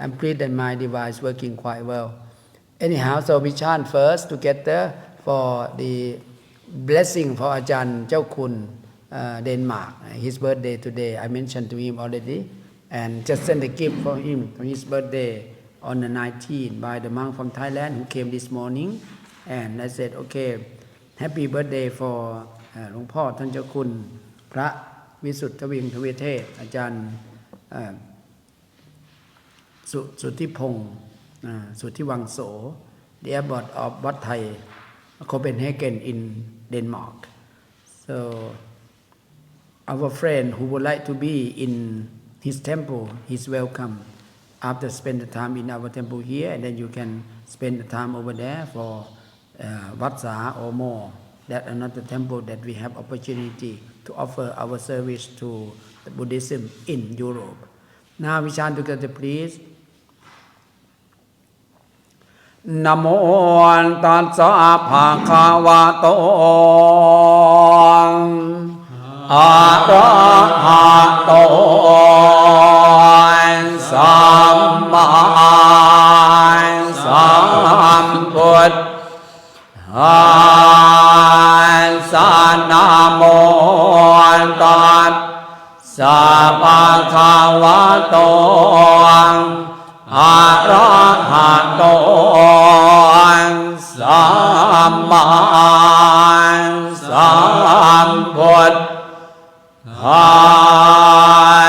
I'm pleased that my device working quite well. Anyhow, so we chant first together for the blessing for Ajahn Chao Kun, uh, Denmark. His birthday today, I mentioned to him already, and just send a gift for him for his birthday on the 19th by the monk from Thailand who came this morning. And I said, okay, happy birthday for หลวงพ่อท่านเจ้าคุณ พระวิสุทธวิงทวีเทศ อาจารย์ สุสุทธิพงศ์อ่าสุทธิวังโส the abbot of วัดไทย Copenhagen in Denmark so our friend who would like to be in his temple he's welcome after spend the time in our temple here and then you can spend the time over there for uh, Vatsa or more that another temple that we have opportunity to offer our service to the Buddhism in Europe now we chant together please นโมตัสสะภะคะวะโตอะระหะโตสัมมาสัมพุทธัสสะนะโมตัสสะภะคะวะโต อะระหะโตสัมมาสัมพุทธั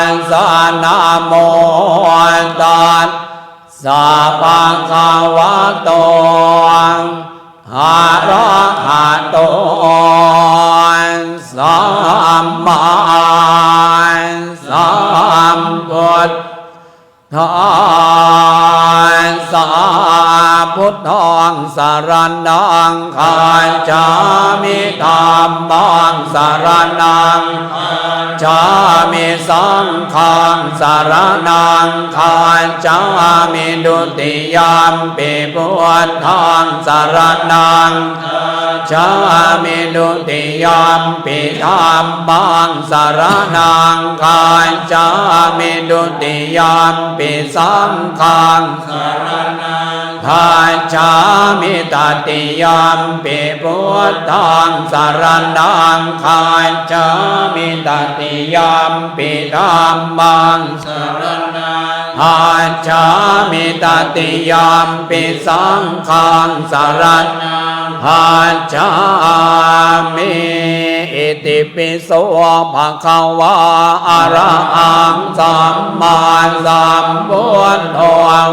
สสะนะโมตัสสะภะคะวะโตอะระหะโตสัมมาสัมพุทธ ทานสาพุทธังสารนังคายจามิธรรมังสารนังจามิสังฆังสารนังคายจามิดุติยามปิพุทธังสารนังจามิดุติยามปิธรรมังสารนังคายจามิดุติยามปิสังฆังสารนังคาจามิตติยามปิพุทธังสารนังคาจามิตติยามปิธรรมังสารนัง คาจามิตติยามปิสังฆังสารนังคาจามิอิติปิโสภะคะวะอะระหังสัมมาสัมพุทโธ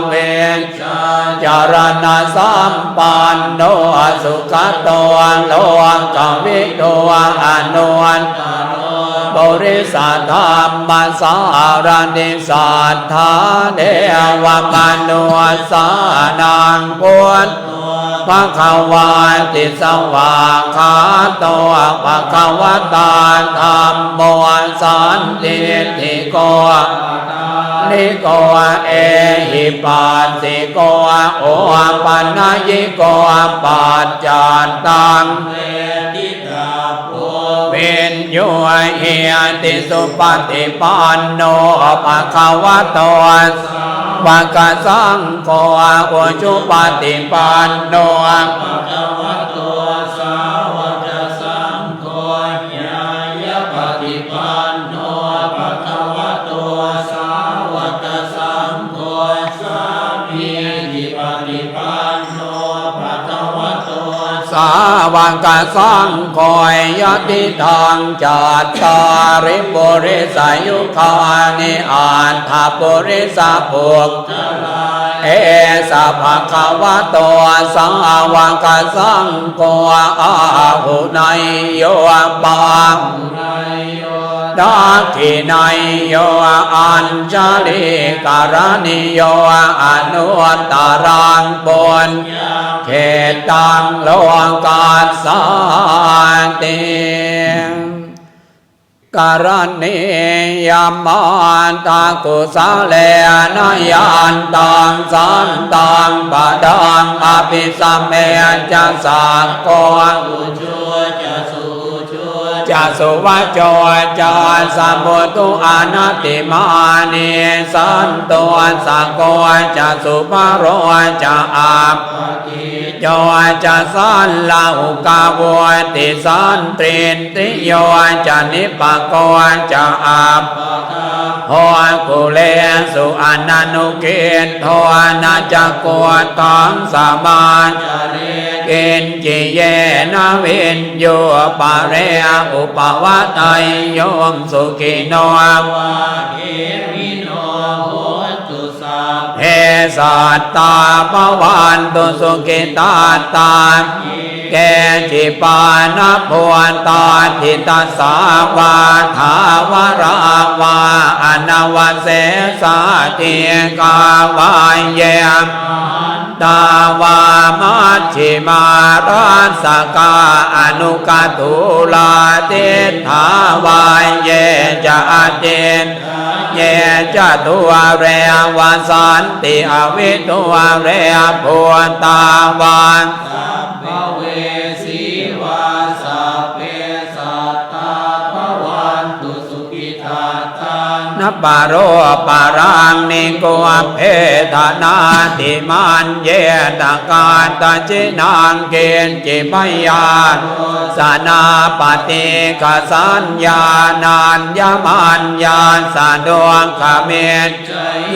เวชจารณะสัมปันโนสุขโตโลกวิโตอนุวัน บริสัทธรรมสารนิสัทธาเดวมนุสานังพุทธภะคะวาติสวาคาโตภะคะวตาธรรมโมสันติติโกนิโกเอหิปัสสิโกโอปัญญิโกปัจจาตังเวนโยเอติสุปฏิปันโนปะคะวะโตปะกะสังโฆอุชุปฏิปันโนปะคะวะโต วางกาสังคอยยติทางจัตตาริปุริสายุคานิอานทปุริสาภุกทลายเอสะภะคะวะโตสังวังกสังโฆอาหุนายโยปังดาคินายโยอัญจลิการณิโยอนุตตรังบนเขตตังโลกาสันติ การเนียมานตากุสาเลนะยันตังสันตังปะดังอภิสัมเมจะสักโกอุชัวจะสุ จะสุวัจโจจาสัมพุตุอานาติมานีสันตัวสังโกจะสุภโรจะอาปโยจะสันลาหุกาโวติสันตรินติโยจะนิปโกจะอาปโหกุเลสุอนันุเกตโทนาจักโกตังสามานเกินจิเยนวินโยปะเรอุปวะไตโยมสุขิโนวาเทวิโน เฮสัตตาปวันตุสุกิตาตาแกจิปานพวนตาทิตาสาวาทาวราวาอนาวเสสาติกาวายเยมตาวามัชชิมาราสกาอนุกาตุลาติทาวายเยจะเจนเยจะตัวเรวาสันติอวิตัวเรอปวตาวันสัพเว นปาโรปารังนิโกเพทนาติมันเยตกาตจินังเกณจิปยานสนาปฏิกสัญญานานยมันยาสะดวงขเมต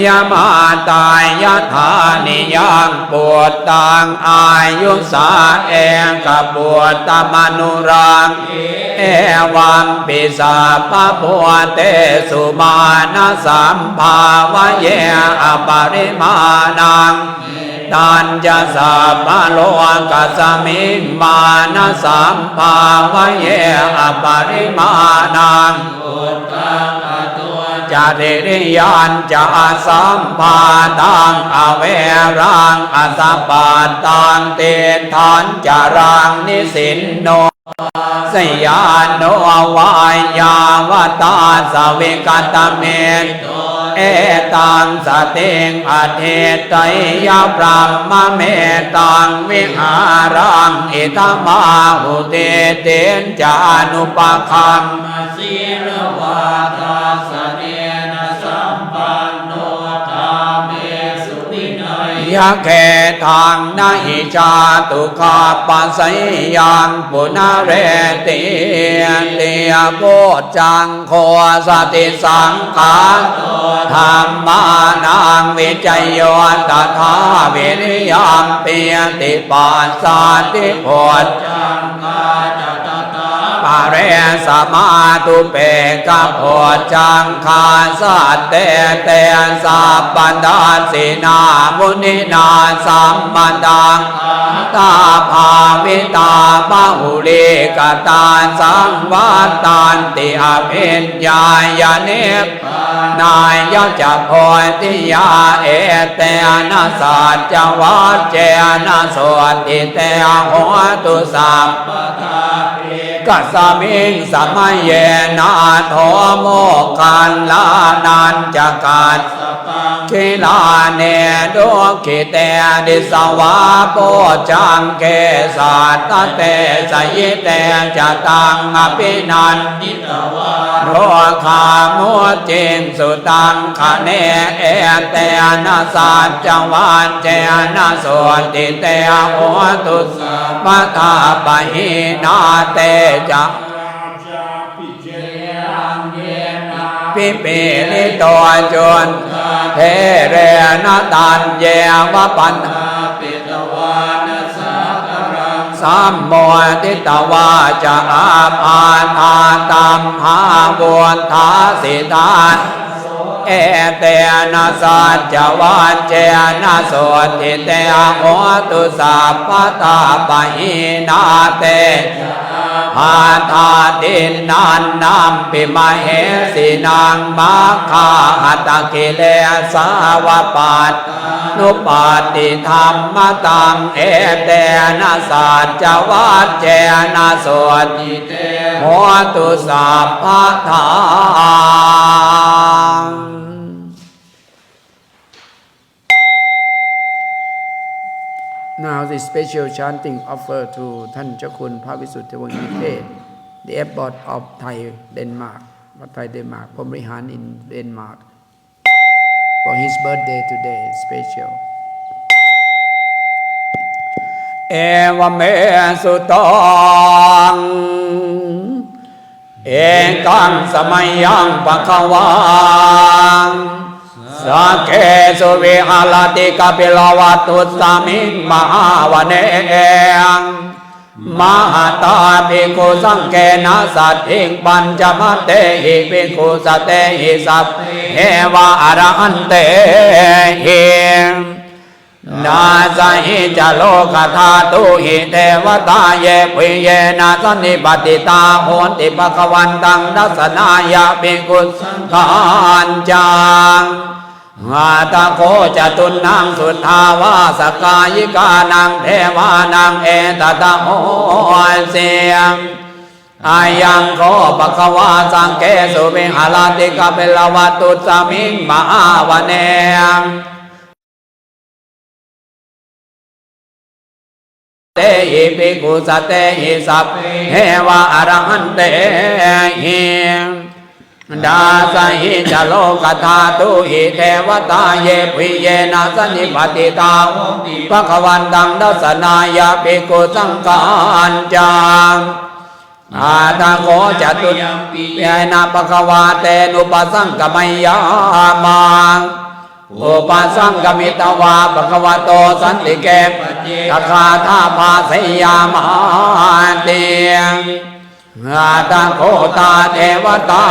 ยมาตายยธานิยังปวดตังอายุสาเองกับปวดตมนุรัง วังปิสาปะพวเตสุมาณสัมภาวะเยอปริมาณังตันจะสัพพโลกัสมิงมานะสัมภาวะเยอปริมาณังอุตตะตุ จะเริยานจะสัมภาตังอเวรังอสปปาตังเตทานจารังนิสินโนสยานโนวายาวตาสวิกตเมตเอตังสติงอเทตยาปรามเมตังวิหารังอิตมาหุเตเตนจานุปคัมมสีลวาตาส ยยะแคทางนาอิจาตุคาปัสยยังปุนาเรติเตียโพจังโคสติสังขาธรรมานังวิจัยโยตถาวิริยมเปียติปัสสติโพจังกาจัตา เรสมาตุเปกะโพจังคาสัตเตเตสัพปันดาสินามุนินาสัมมันดังตาภาวิตาปะหุลิกตาสังวัตตันติอภิญญายเนปนายยะจะโพติยาเอเตนะสัจจวัจเจนะสวติเตหัวตุสัมปทาเกัสสมิงสมัยเยนาโทโมกันลานันจการสปังคิลาเนดุขิเตดิสวาโปจังเกสัตเตสยิเตจะตังอภินันนิตวาโรคามุจิงสุตังคะเนเอเตนะสัจจวันเจนะสวติเตโหตุสัพพทาปะหินาเตจะ นาปิปิลิตัวจนเทเรนตันเยวปันตาปิตวานสสะกรังสัมโมติตวาจะอาปาทาตัมหาบุญทาสิทานเอเตนะสัจวันเจนะโสติเตโหตุสัพพตาปะหินาเต พาทาตินนันนามปิมาเหสินางมาคาหัตกิเลสาวปัตนุปาติธรรมตังเอเตนะสัจจวัจเจนะสวติเตโหตุสัพพทา Now the special chanting offer to ท่านเจ้าคุณพระวิสุทธิวงศ์นิเทศ the airport of Thai Denmark วัดไทยเดนมาร์กผมบริหาร in Denmark for his birthday today special เอวเมสุตังเอกังสมัยยังปะคะวัง สักเกสุวิหารติกาปิลวัตุสามิงมหาวเนงมหาตาภิกขุสังเกนะสัตถิงปัญจมเตหิภิกขุสเตหิสัพเอวะอรหันเตหินาสหิจโลกธาตุหิเทวตาเยปิเยนะสนิปติตาโหติปะคะวันตังดัสนายาปิกุสทานจัง หาตาโคจตุนนางสุทธาวาสกายิกานังเทวานังเอตตะโหเสียงอายังโคปะคะวาสังเกสุวิหาติกาเปลวัตุสามิงมหาวเนงเตหิภิกุสเตหิสัพเพวะอรหันเตหิ ดาสหิจโลกธาตุหิเทวตาเยปิเยนะสนิปติตาภะคะวันตังดัสนายาภิกขุสังฆานจังอาตาโกจตุเยนะภะคะวาเตนุปสังกมัยยามังอุปสังกมิตวาปะคะวะโตสันติเกตคาทาภาสยามาเตียงอา ตาโคตาเทวตา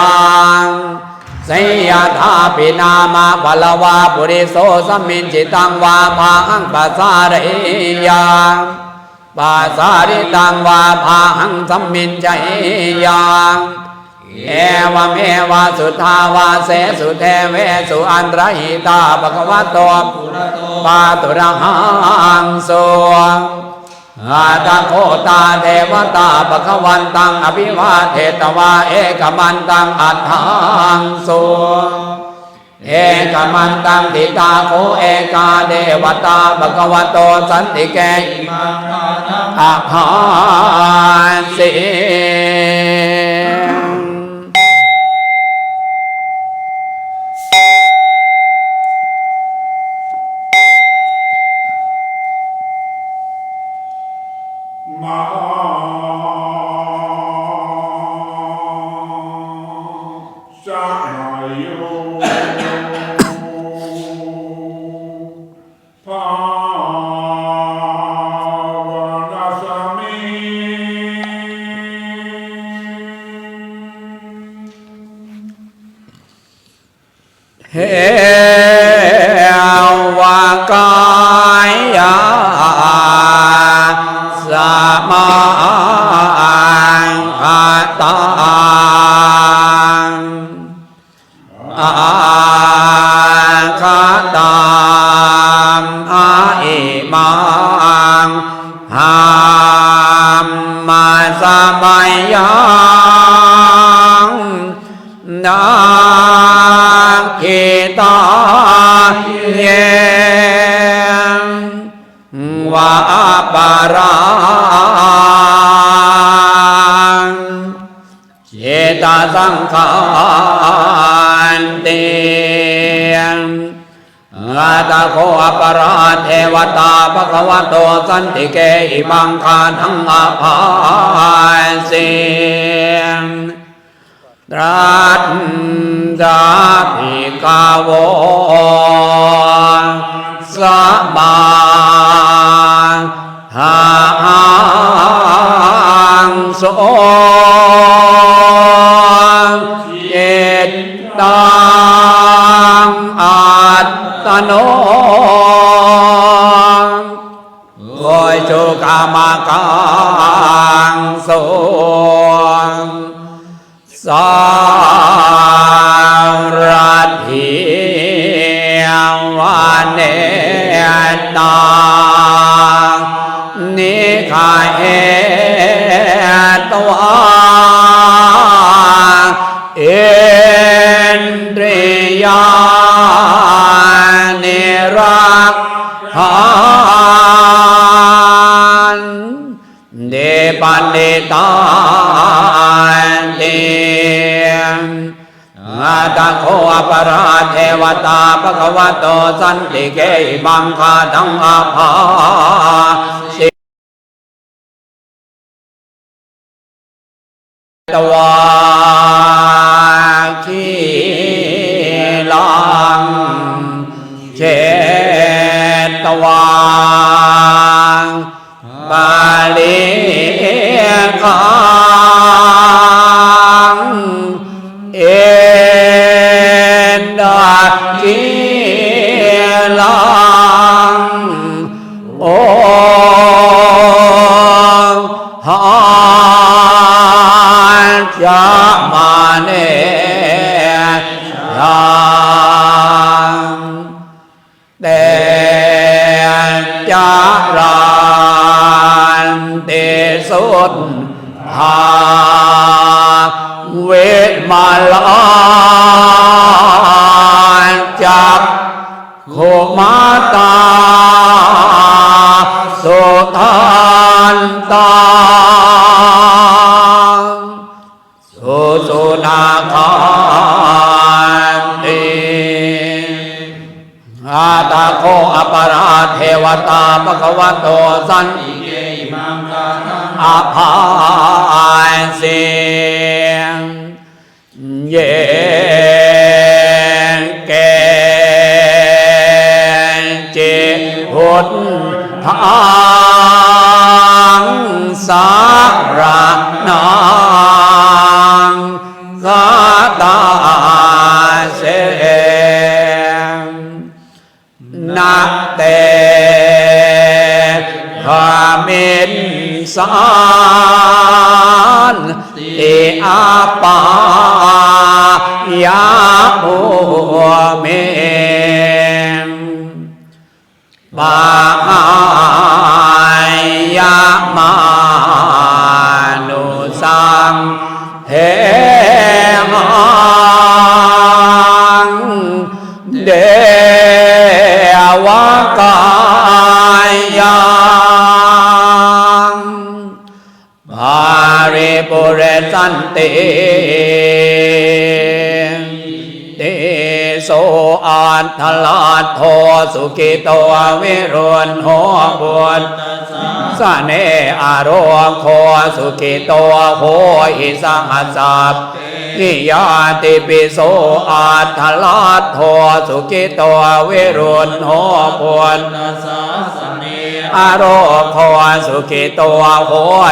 สยาธาปินามาบลวาปุริโสสมินจิตังวาภาหังปัสสาริยาปัสสาริตังวาภาหังสัมมินใจยาเอวเมวะสุทาวาเสสุเทเวสุอันตรหิตาภควะโตปาตุระหังโส อาตาโคตาเทวตาภควันตังอภิวาเทตวาเอกมันตังอัฏฐังสุเอกมันตังติตาโคเอกาเดวตาภควะโตสันติเกมังคาทังอาภาสิ ม ค โคอปราเทวตาภควโตสันติเกหิมังคาทังอาภาสิงรัสสาภิกาวสมาหางโส เนตา วตาภควโตสันติเกบังคาทังอาภาสิตวา สุดหาเวทมาลาจักโคมาตาสุทานตาสุสุนาคานติอาตาโคอปราเทวตาปะควะโตสัน อภายเสียงเย็นแก่จิตพุทธทางสารนังสาตาเสงนาเตขามิน สานเออาปายาโมเมบายามานุสังเฮ สุกิโตวิรุณโหบุญสะเนอารมโคสุขิโตโหอิสังหัสสัพนิยาติปิโสอัตถลาโทสุกิโตวิรุณโหปุณสสะสะ อโรมโคสุขิโตโห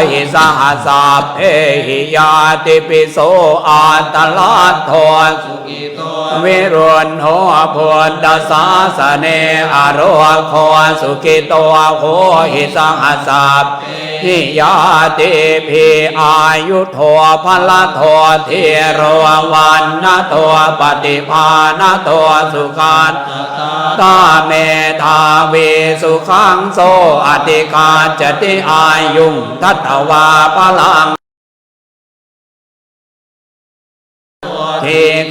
หิสังหัสสัพเอหิยาติปิโสอัตลาโทสุกิโตวิรุณโหพุทธสาสเนอโรโคสุขิโตโหหิสหัสสัพ นิยาติพิอายุโทพละโทเทโรวันนะโทปฏิภาณโทสุขันตาตาเมธาเวสุขังโสอติกาจติอายุงทัตวาพลัง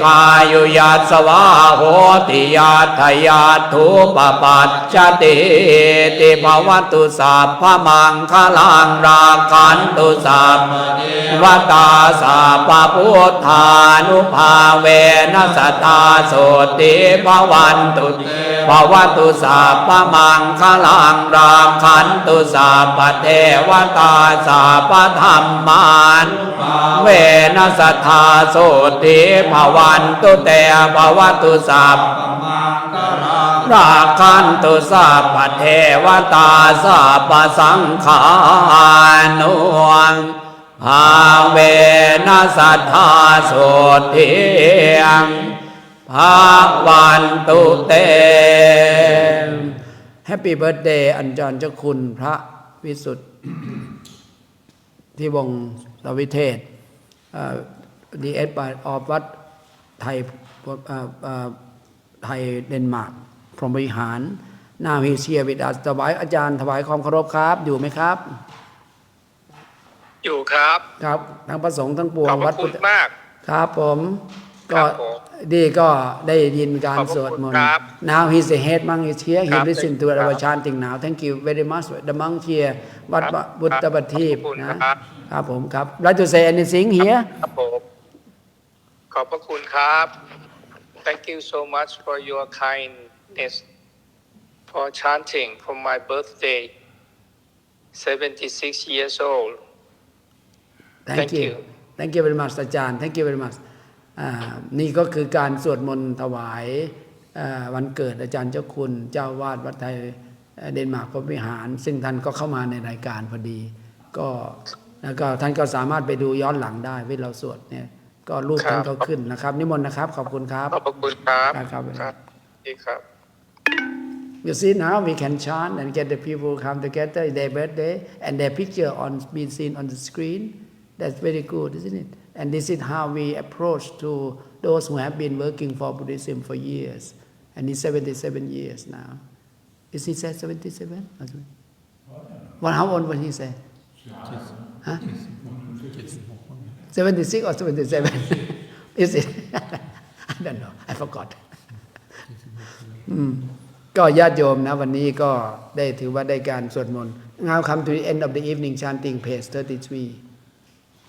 กายุยัสสวาโหติยาทยาทุปปัจจติติภวตุสัพพมังคลังราคันตุสัพวตาสัพพุทธานุภาเวนัสตาโสติภวันตุภวตุสัพพมังคลังราคันตุสัพพเทวตาสัพพธรรมาน เวนัสทธาโสติภวัันตุเตภวตุสัพราคันตุสัพเทวตาสัพสังขานุงภาเวนัสทธาโสติภาวันตุเตแฮปปี้เบิร์ดเดย์อัญจรเจ้าคุณพระวิสุทธิ์ที่วงสวิเทศดีเอสบายออกวัด ไทยเอ่อเอ่อไทยเดนมาร์กพรหมวิหาร นาวีเซียวิดาถวายอาจารย์ถวายความเคารพครับ อยู่ไหมครับ อยู่ครับ ครับทั้งประสงค์ทั้งปวของบพวัระดคุณมาก ครับผมครัก็บผมดีก็ได้ยินการขอบพระสวดมนคุณต์ครับ Now he's the head monk is here he ครับ listen to ครับ our chanting now thank you very much the monk here วัดครับบุตรบัทีปขอบคุณนะครับครับผมครับ like to say anything here ครับผมข อบพระคุณครับ thank you so much for your kindness for chanting for my birthday. 76 years old. thank Thank you you. thank you very much อาจารย์ thank you very much อ่านี่ก็คือการสวดมนต์ถวายอ่าวันเกิดอาจารย์เจ้าคุณเจ้าวาดวัดไทยเอ่อเดนมาร์กพรหมวิหาร ซึ่งท่านก็เข้ามาในรายการพอดี ก็แล้วก็ท่านก็สามารถไปดูย้อนหลังได้เวลาเราสวดเนี่ย ก็รูปท่านก็ขึ้นนะครับ นิมนต์นะครับ ขอบคุณครับ ขอบพระคุณครับครับครับดีครับ You see now we can chant and get the people come together their birthday and their picture on being seen on the screen. That's very good, isn't it? And this is how we approach to those who have been working for Buddhism for years. And he's 77 years now. Is he said 77? Well, how old was he say? Huh? 76 or 77? Is it? I don't know. I forgot. ก็ญาติโยมนะวันนี้ก็ได้ถือว่าได้การสวดมนต์ Now come to the end of the evening chanting page 33